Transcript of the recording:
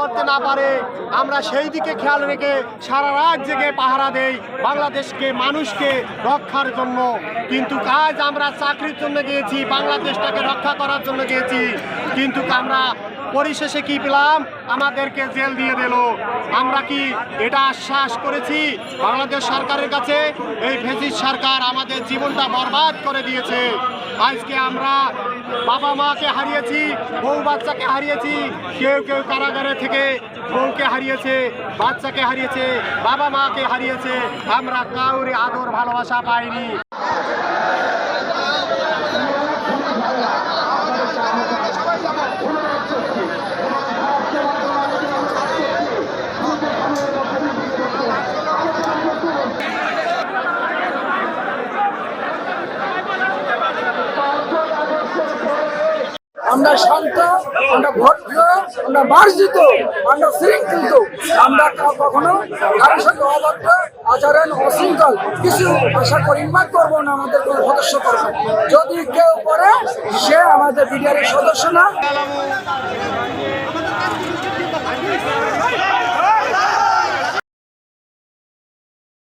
করতে না পারে, আমরা সেই দিকে খেয়াল রেখে সারা রাত জেগে পাহারা দেই বাংলাদেশকে, মানুষকে রক্ষার জন্য। কিন্তু কাজ আমরা চাকরির জন্য গিয়েছি, বাংলাদেশটাকে রক্ষা করার জন্য গিয়েছি। কিন্তু আমরা পরিশেষে কি পেলাম? আমাদেরকে জেল দিয়ে দিল। আমরা কি এটা আশ্বাস করেছি? বাংলাদেশ সরকারের কাছে এই ফেসিস সরকার আমাদের জীবনটা বরবাদ করে দিয়েছে। আজকে আমরা বাবা মাকে হারিয়েছি, বউ বাচ্চাকে হারিয়েছি, কেউ কেউ কারাগারে থেকে বউকে হারিয়েছে, বাচ্চাকে হারিয়েছে, বাবা মাকে হারিয়েছে। আমরা কাউরে আদর ভালোবাসা পাইনি। আমরা শান্ত, আমরা ভদ্র আমরা মার্জিত আমরা শৃঙ্খলিত। আমরা কখনো কারোর সাথে অবাধ্য আচরণ অশৃঙ্খল কিছু আশা করি না, করব না, আমাদের কোনো সদস্য করব যদি কেউ করে, সে আমাদের বিডিআরের সদস্য না।